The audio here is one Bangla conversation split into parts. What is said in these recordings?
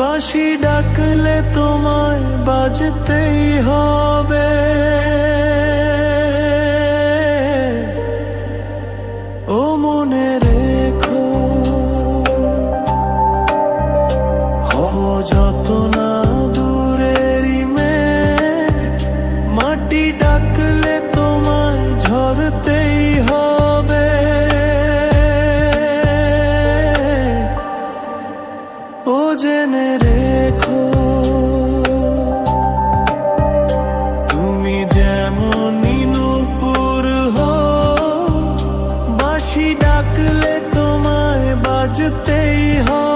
বাঁশি ডাকলে তোমায় বাজতেই হবে। ও মনে রেখো হব যত না জেনে রেখো তুমি যেমন নুপুর হো বাঁশি ডাকলে তোমায় বাজতেই হবে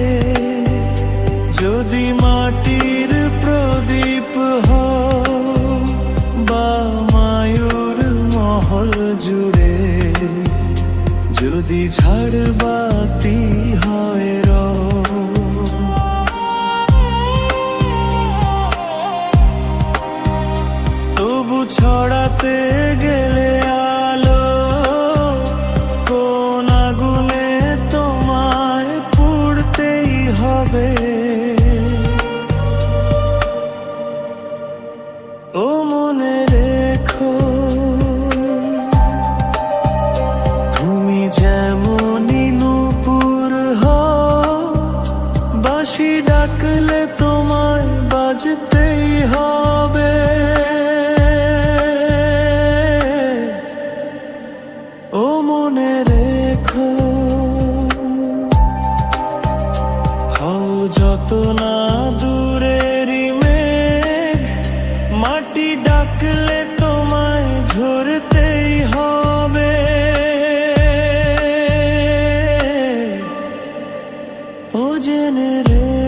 যদি ঝাড় বাতি হয় র। তবু ছড়াতে গেলে আলো কোন আগুনে তোমায় পুড়তেই হবে। হবে। ও মনে রেখো, হও যত না দূরের মেঘ, মাটি ডাকলে তোমায় ঝরতেই হবে। ও জেনে রে